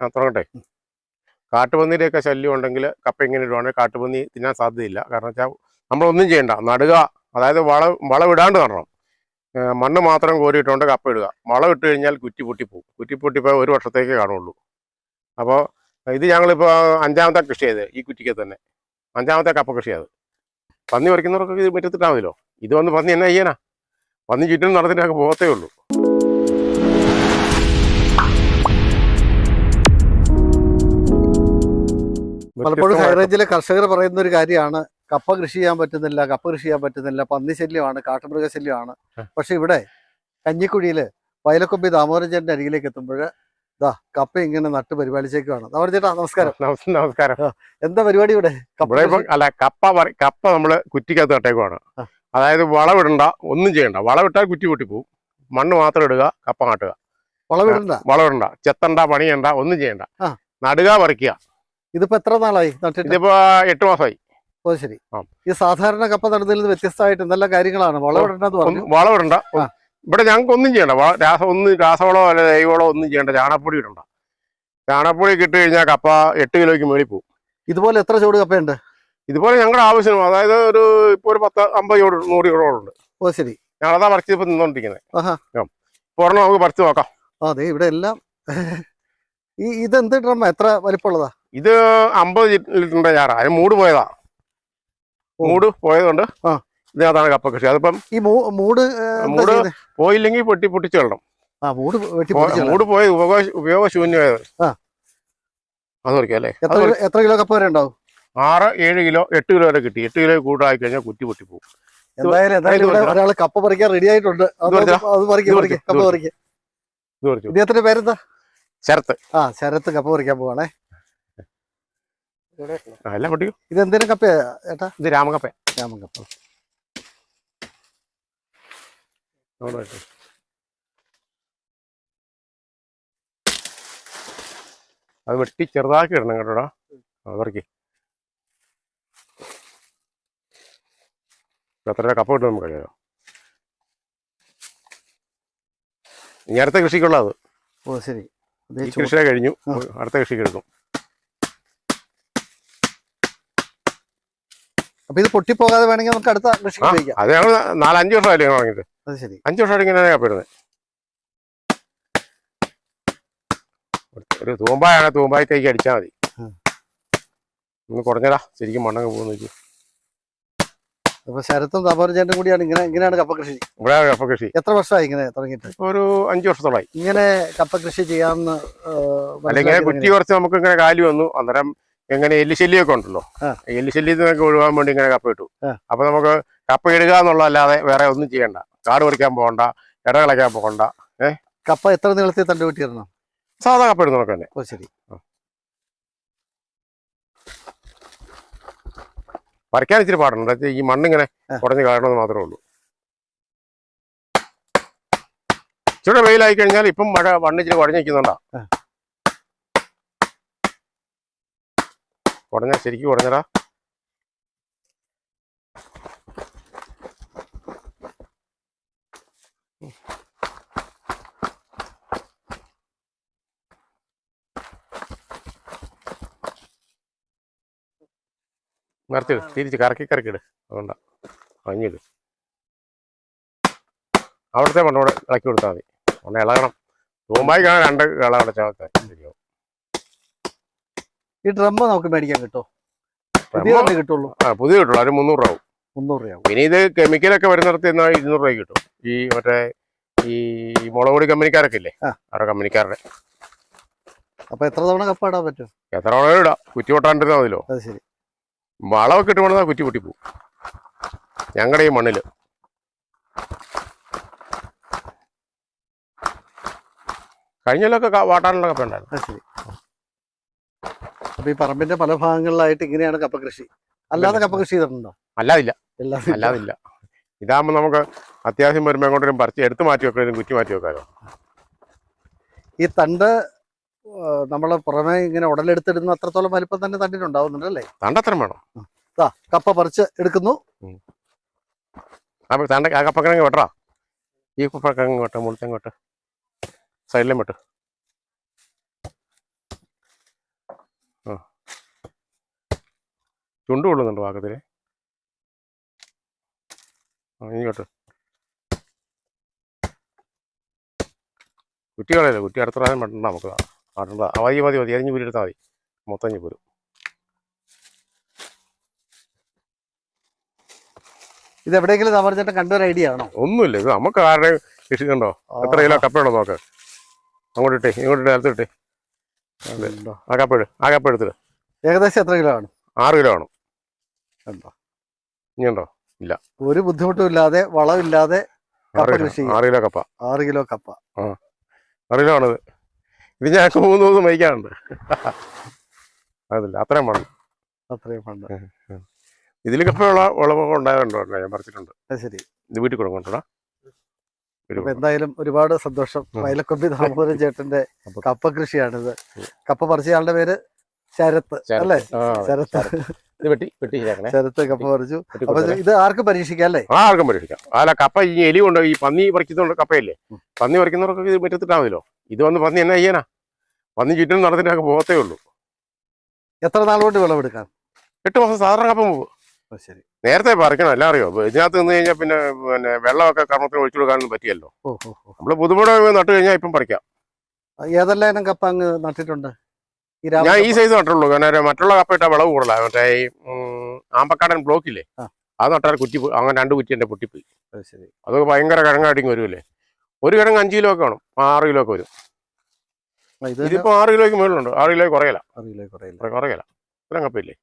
ആ, തുടങ്ങട്ടെ. കാട്ടുപന്നിയുടെയൊക്കെ ശല്യം ഉണ്ടെങ്കിൽ കപ്പ ഇങ്ങനെ ഇടുവാണെങ്കിൽ കാട്ടുപന്നി തിന്നാൻ സാധ്യതയില്ല. കാരണം വെച്ചാൽ നമ്മളൊന്നും ചെയ്യണ്ട. നടുക അതായത് വള വളം ഇടാണ്ട് നടണം മണ്ണ് മാത്രം കോരിയിട്ടുകൊണ്ട് കപ്പ ഇടുക. വളം ഇട്ട് കഴിഞ്ഞാൽ കുറ്റി പൊട്ടിപ്പോവും കുറ്റി പൊട്ടിപ്പോയി ഒരു വർഷത്തേക്ക് കാണുള്ളൂ. അപ്പോൾ ഇത് ഞങ്ങളിപ്പോൾ അഞ്ചാമത്തെ കൃഷി ചെയ്ത് ഈ കുറ്റിക്ക് തന്നെ. അഞ്ചാമത്തെ കപ്പ കൃഷി അത്. പന്നി പറിക്കുന്നവർക്ക് ഇത് മുറ്റത്തിട്ടാമല്ലോ ഇത് വന്ന് പന്നി എന്നാ ചെയ്യാനാ? പന്നി ചുറ്റും നടന്നിട്ടൊക്കെ പോകത്തേ ഉള്ളൂ. പലപ്പോഴും ഹൈറേഞ്ചിലെ കർഷകർ പറയുന്ന ഒരു കാര്യമാണ് കപ്പ കൃഷി ചെയ്യാൻ പറ്റുന്നില്ല കപ്പ കൃഷി ചെയ്യാൻ പറ്റുന്നില്ല പന്നി ശല്യമാണ് കാട്ടുമൃഗ ശല്യമാണ്. പക്ഷെ ഇവിടെ കഞ്ഞിക്കുഴിയിൽ വയലക്കൊമ്പി ദാമോദരൻ അരികിലേക്ക് എത്തുമ്പോൾ ദാ കപ്പ ഇങ്ങനെ നട്ട് പരിപാലിച്ചേക്കുവാണ്. ദാമോദരഞ്ചേട്ടാ നമസ്കാരം. നമസ്- നമസ്കാരം. എന്താ പരിപാടി ഇവിടെ? അല്ല കപ്പ കപ്പ നമ്മൾ കുറ്റിക്കകത്ത് നട്ടേക്കുവാണ്. അതായത് വളവിടണ്ട ഒന്നും ചെയ്യണ്ട. വളവിട്ടാൽ കുറ്റി പൊട്ടിപ്പോവും. മണ്ണ് മാത്രം ഇടുക കപ്പ നാട്ടുക വളവിടണ്ട? വളവിടണ്ട. ചെത്തണ്ട പണിയണ്ട ഒന്നും ചെയ്യണ്ട. നടുക പറിക്കുക. ഇതിപ്പോ എത്ര നാളായി നട്ടിട്ട്? ഇതിപ്പോ എട്ട് മാസമായി. ഓ ശരി. ഈ സാധാരണ കപ്പ നടുന്നതിൽ നിന്ന് വ്യത്യസ്തമായിട്ട് എന്തെല്ലാം കാര്യങ്ങളാണ്? വളവിടണ്ടെന്ന് പറഞ്ഞു. വളമിടണ്ട ഇവിടെ ഞങ്ങൾക്ക് ഒന്നും ചെയ്യണ്ട. രാസ ഒന്നും രാസവളോ അല്ല ജൈവവളമോ ഒന്നും ചെയ്യണ്ട. ചാണപ്പൊടി ഇടണ്ട. ചാണപ്പൊടി കിട്ടി കഴിഞ്ഞാൽ കപ്പ എട്ട് കിലോയ്ക്ക് മേളിൽ പോകും. ഇതുപോലെ എത്ര ചൂട് കപ്പയുണ്ട്? ഇതുപോലെ ഞങ്ങളുടെ ആവശ്യം അതായത് ഒരു ഇപ്പൊ ഒരു പത്ത് അമ്പത് ചോട് നൂറ് ചൂടോളുണ്ട്. ഓ ശരി. ഞങ്ങളതാ പറിച്ച് ഇപ്പൊ നിന്നോണ്ടിരിക്കുന്നത്. ആഹാ. നമുക്ക് പറിച്ച് നോക്കാം. അതെ ഇവിടെ എല്ലാം. ഈ ഇതെന്ത് ഡ്രമ്മ എത്ര വലിപ്പമുള്ളതാ? ഇത് അമ്പത് ലിറ്ററിന്റെ ചാറ അതിന് മൂട് പോയതാ. മൂട് പോയതുകൊണ്ട്. ഇതിനകത്താണ് കപ്പ കൃഷി. അതിപ്പം ഈ മൂട് മൂട് പോയില്ലെങ്കിൽ പൊട്ടി പൊട്ടിച്ചു ആ മൂട്. മൂട് പോയത് ഉപയോഗ ഉപയോഗശൂന്യമായത്. അത് കുറിക്കല്ലേ അല്ലേ? എത്ര കിലോ- കപ്പ വരെ ഉണ്ടാവും? ആറ് ഏഴ് കിലോ എട്ട് കിലോ വരെ കിട്ടി. എട്ട് കിലോ കൂടുതലായി കഴിഞ്ഞാൽ കുറ്റി പൊട്ടി പോകും. എന്തായാലും ഒരാൾ കപ്പ പറിക്കാൻ റെഡി ആയിട്ടുണ്ട്. കപ്പ ഇത് പറിക്കാം. ഇത് പറിച്ചു ഇദ്ദേഹത്തിന്റെ പേരെന്താ? ശരത്ത്. ആ ശരത്ത് കപ്പ പറിക്കാൻ പോവാണേ. എല്ലാം പൊട്ടിക്കും? ഇത് എന്തിനും കപ്പയാ ഏട്ടാ? ഇത് രാമകപ്പ. രാമൻ കപ്പ അത് വെട്ടി ചെറുതാക്കി ഇടണം കേട്ടോടാ അത് പറിക്ക് എത്ര രൂപ കപ്പ കിട്ടും നമുക്ക് കഴിയോ ഇനി അടുത്ത കൃഷിക്കുള്ളത് ഓ ശരി. കൃഷിയെ കഴിഞ്ഞു. അടുത്ത കൃഷിക്ക് എടുക്കും. അപ്പൊ ഇത് പൊട്ടിപ്പോകാതെ വേണമെങ്കിൽ നമുക്ക് അടുത്ത ആ. ഉപയോഗിക്കാം. അത് ഞങ്ങൾ നാലഞ്ച് വർഷമായില്ലേ തുടങ്ങിയിട്ട് അത് ശരി. അഞ്ച് വർഷമായിട്ട് ഇങ്ങനെ കപ്പ ഇടുന്നത് ഒരു തൂമ്പായാണ് തൂമ്പായി തേക്ക് അടിച്ചാൽ മതി. ഒന്ന് കുറഞ്ഞടാ ശരിക്കും മണ്ണങ്ങ് പോകുന്നു നോക്കി അപ്പൊ ശരത്തും ദാമോദരൻ കൂടിയാണ് ഇങ്ങനെ ഇങ്ങനെയാണ് കപ്പ കൃഷി. ഇവിടെ കപ്പ കൃഷി. എത്ര വർഷമായി ഇങ്ങനെ തുടങ്ങിയിട്ട്? ഒരു അഞ്ചു വർഷത്തോളമായി ഇങ്ങനെ കപ്പ കൃഷി ചെയ്യാമെന്ന് അല്ലെങ്കിൽ കുറ്റി കുറച്ച് നമുക്ക് ഇങ്ങനെ കാലി വന്നു. അന്നേരം എങ്ങനെ എല്ലുശല്യമൊക്കെ ഉണ്ടല്ലോ. നിന്നൊക്കെ ഒഴിവാൻ വേണ്ടി ഇങ്ങനെ കപ്പ ഇട്ടു. അപ്പൊ നമുക്ക് കപ്പ ഇടുക എന്നുള്ളതല്ലാതെ വേറെ ഒന്നും ചെയ്യണ്ട. കാട് പറിക്കാൻ പോകണ്ട ഇട കളയ്ക്കാൻ പോകണ്ട. കപ്പ എത്ര നീളത്തിൽ തണ്ട് വെട്ടിയിരുന്നു സാധാ കപ്പ ഇടുന്നതൊക്കെ തന്നെ. ഓ ശരി. പറിക്കാൻ ഇച്ചിരി പാടുണ്ട്. ഈ മണ്ണിങ്ങനെ കുറഞ്ഞു കളയണമെന്ന് മാത്രമേ ഉള്ളൂ. ഇച്ചിരി വെയിലായി കഴിഞ്ഞാൽ ഇപ്പം മഴ മണ്ണിച്ചിരി കുഴഞ്ഞ് കുടഞ്ഞ ശരിക്കും ഉടഞ്ഞടാ. നിർത്തിയിട് തിരിച്ച് കറക്കി കറക്കിട് അതുകൊണ്ടാ മഞ്ഞിട് അവിടുത്തെ മണ്ണോടെ ഇളക്കി കൊടുത്താൽ മതി. ഒന്ന് ഇളകണം. തൂമ്പായിക്കാണ് രണ്ട് ഇള അടച്ചാൽ ശരിയാവും. ഈ ഡ്രമ്മ് നമുക്ക് മേടിക്കാൻ കിട്ടുമോ പുതിയ തന്നെ കിട്ടുള്ളൂ. ആ പുതിയ കിട്ടുള്ളൂ. ഒരു മുന്നൂറ് ആവും മുന്നൂറ് രൂപ ഇനി ഇത് കെമിക്കലൊക്കെ വരുന്നിടത്ത് എന്നാൽ ഇരുന്നൂറ് രൂപ കിട്ടും. ഈ മറ്റേ ഈ മുളക് പൊടി കമ്പനിക്കാരൊക്കെ ഇല്ലേ. അവരുടെ കമ്പനിക്കാരുടെ. അപ്പൊ എത്ര തവണ കപ്പ ഇടാൻ പറ്റും? എത്ര തവണ ഇടാം. കുറ്റി പൊട്ടാണ്ടിരുന്നാൽ മതിലോ? അത് ശരി. വളമൊക്കെ ഇട്ടുകൊണ്ടാ കുറ്റി പൊട്ടി പോകും ഞങ്ങളുടെ ഈ മണ്ണിൽ. കഴിഞ്ഞാലൊക്കെ വാട്ടാനുള്ള കപ്പ ഉണ്ടായിരുന്നു ശരി. അപ്പൊ ഈ പറമ്പിന്റെ പല ഭാഗങ്ങളിലായിട്ട് ഇങ്ങനെയാണ് കപ്പ കൃഷി. അല്ലാതെ കപ്പ കൃഷി ചെയ്തിട്ടുണ്ടോ? അല്ലാതില്ല. അല്ലാതില്ല. ഇതാകുമ്പോൾ നമുക്ക് അത്യാവശ്യം വരുമ്പോൾ എങ്ങോട്ടും പറിച്ച് എടുത്തു മാറ്റി വെക്കാനും കുറ്റി മാറ്റി വെക്കാനോ ഈ തണ്ട് നമ്മൾ പുറമെ ഇങ്ങനെ ഉടലെടുത്തിടുന്ന അത്രത്തോളം വലിപ്പം തന്നെ തണ്ടിനുണ്ടാവുന്നുണ്ട് അല്ലേ? തണ്ടത്തരം വേണം. കപ്പ പറിച്ച് എടുക്കുന്നു. തണ്ട കപ്പക്കിഴങ്ങ് വെട്ടറാ ഈ കപ്പക്കിഴങ്ങ് വെട്ട മുളത്തങ്ങ് വെട്ട്. സൈഡിലും വെട്ട്. ചുണ്ട് കൊള്ളുന്നുണ്ട് പാകത്തിൽ കുറ്റി കളയല്ലേ? കുറ്റി അടുത്ത പ്രാവശ്യം പറ്റണ്ട നമുക്ക്. ആട്ടണ്ട ആ മതി മതി മതി. അരിഞ്ഞ് പൂരിയെടുത്താൽ മതി. മൊത്തം അഞ്ഞ് പോരും. ഇത് എവിടെയെങ്കിലും താമരച്ചേട്ടൻ കണ്ടൊരു ഐഡിയ ആണോ? ഒന്നുമില്ല. ഇത് നമുക്ക് ആരുടെ കൃഷിക്കുണ്ടോ എത്ര കിലോ കപ്പയുണ്ടോ നോക്ക്. അങ്ങോട്ട് ഇട്ടേ ഇങ്ങോട്ട് ഇട്ടേ അടുത്ത് ഇട്ടേ. അതെ. ആ കപ്പ ആ കപ്പ എടുത്തിട്ട് ഏകദേശം എത്ര കിലോ ആണ്? ആറ് കിലോ ആണ് ഉണ്ടോ? ഇല്ല. ഒരു ബുദ്ധിമുട്ടും ഇല്ലാതെ വളമില്ലാതെ കപ്പ ആറ് കിലോ കൃഷി ആറ് കിലോ കപ്പ. ആറ് കിലോ കപ്പ. ആറ് കിലോ ആണിത്. ഇത് ഞങ്ങൾക്ക് മൂന്ന് ദിവസം വഹിക്കാനുണ്ട് അതില്ല അത്രയും മണ്ണ് അത്രയും മണ്ണ് ഇതിൽ കപ്പയുള്ള വിളവൊക്കെ ഉണ്ടായതുണ്ടോ ഞാൻ പറിച്ചിട്ടുണ്ട്. അത് ശരി. ഇത് വീട്ടിൽ കൊടുക്കണ്ടോടാ എന്തായാലും ഒരുപാട് സന്തോഷം. വയലക്കൊമ്പി ദാമോദരൻ ചേട്ടന്റെ കപ്പ കൃഷിയാണിത്. കപ്പ പറിച്ചയാളുടെ പേര് ശരത്ത് അല്ലേ? ശരത്ത്. ഇത് വെട്ടി വെട്ടി ശരിയാക്കണേ. ശരത്ത് കപ്പ പറിച്ചു. അപ്പൊ ഇത് ആർക്കും പരീക്ഷിക്കാം അല്ലേ? ആർക്കും പരീക്ഷിക്കാം. അല്ല കപ്പ ഈ എലി കൊണ്ട് ഈ പന്നി പറിക്കുന്നതുകൊണ്ട് കപ്പയല്ലേ? പന്നി പറിക്കുന്നവർക്ക് ഇത് മുറ്റത്തിട്ടാൽ മതിയല്ലോ. ഇത് വന്ന് പന്നി എന്നാ ചെയ്യാനാ? പന്നി ചുറ്റും നടത്തിട്ടൊക്കെ പോകത്തേ ഉള്ളൂ. എത്ര നാൾ കൊണ്ട് വിളവെടുക്കാം? എട്ട് മാസം സാധാരണ കപ്പ പോകും ശരി. നേരത്തെ പറിക്കണം എല്ലാം അറിയോ ഇതിനകത്ത് നിന്ന് കഴിഞ്ഞാൽ പിന്നെ പിന്നെ വെള്ളമൊക്കെ കർമ്മത്തിന് ഒഴിച്ചു കൊടുക്കാനൊന്നും പറ്റിയല്ലോ. നമ്മൾ ഓ നട്ടു നമ്മൾ പുതുമഴ നട്ട് കഴിഞ്ഞാൽ ഇപ്പം പറിക്കാം. ഏതെല്ലാം കപ്പ അങ്ങ് നട്ടിട്ടുണ്ട്? ഞാൻ ഈ സൈസ് നട്ടുള്ളൂ കാരണം മറ്റുള്ള കപ്പ ഇട്ടാൽ വിളവ് കൂടുതലാണ് മറ്റേ ഈ ആമ്പക്കാടൻ ബ്ലോക്കില്ലേ. അത് നട്ടാൽ കുറ്റി അങ്ങനെ രണ്ട് കുറ്റി എന്റെ പൊട്ടിപ്പോയി ശരി. അത് ഭയങ്കര കിഴങ്ങായിട്ടിങ് വരുമല്ലേ ഒരു കിഴങ്ങ് അഞ്ച് കിലോ ഒക്കെ വേണം. ആറ് കിലോ ഒക്കെ വരും. ഇതിപ്പോ ആറ് കിലോയ്ക്ക് മുകളിലുണ്ട് ആറ് കിലോ കുറയല. കുറയല. ഇത്രയും കപ്പയില്ലേ